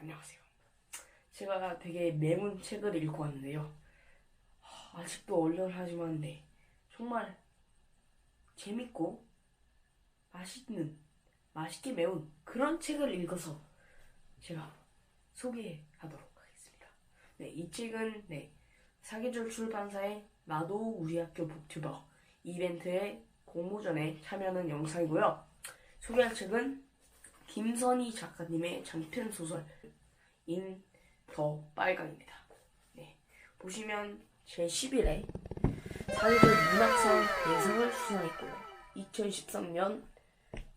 안녕하세요. 제가 되게 매운 책을 읽고 왔는데요. 하, 아직도 얼얼하지만 네, 정말 재밌고 맛있는, 맛있게 매운 그런 책을 읽어서 제가 소개하도록 하겠습니다. 네, 이 책은 네, 사계절 출판사의 나도 우리 학교 북튜버 이벤트에 공모전에 참여하는 영상이고요. 소개할 책은 김선희 작가님의 장편 소설 인 더 빨강입니다. 네, 보시면 제 10일에 사계절 문학상 대상을 수상했고요. 2013년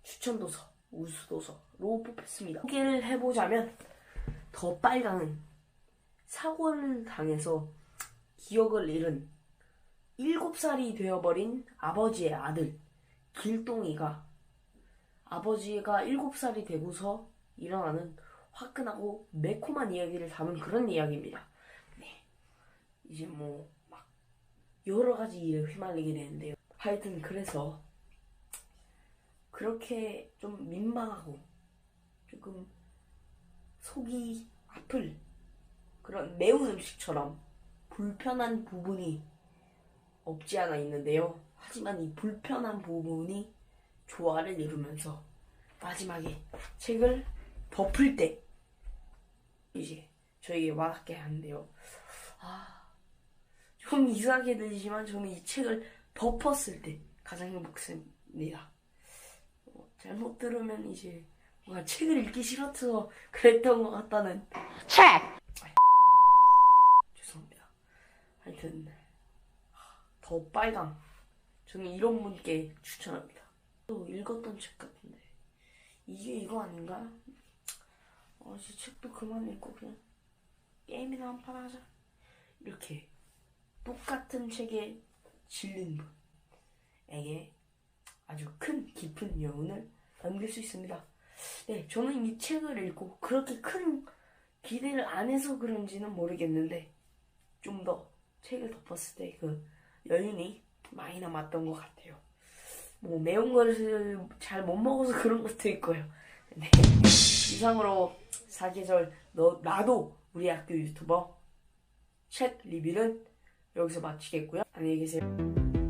추천도서 우수도서로 뽑혔습니다. 소개를 해보자면 더 빨강은 사고를 당해서 기억을 잃은 7살이 되어버린 아버지의 아들 길동이가 아버지가 7살이 되고서 일어나는 화끈하고 매콤한 이야기를 담은 그런 이야기입니다. 네. 이제 뭐, 막, 여러 가지 일에 휘말리게 되는데요. 하여튼, 그래서, 그렇게 좀 민망하고, 조금, 속이 아플, 그런 매운 음식처럼 불편한 부분이 없지 않아 있는데요. 하지만 이 불편한 부분이 조화를 이루면서 마지막에 책을 덮을 때 이제 저에게 와닿게 하는데요. 아, 좀 이상하게 들리지만 저는 이 책을 덮었을 때 가장 행복했습니다. 어, 잘못 들으면 이제 뭔가 책을 읽기 싫어서 그랬던 것 같다는 책! 죄송합니다. 하여튼 더 빨강 저는 이런 분께 추천합니다. 또 읽었던 책 같은데 이게 이거 아닌가? 어, 이제 책도 그만 읽고 그냥 게임이나 한 판 하자. 이렇게 똑같은 책에 질린 분에게 아주 큰 깊은 여운을 남길 수 있습니다. 네, 저는 이 책을 읽고 그렇게 큰 기대를 안 해서 그런지는 모르겠는데 좀 더 책을 덮었을 때 그 여운이 많이 남았던 것 같아요. 뭐 매운 거를 잘 못 먹어서 그런 것도 있고요. 네. 이상으로 사계절 너 나도 우리 학교 유튜버 책 리뷰는 여기서 마치겠고요. 안녕히 계세요.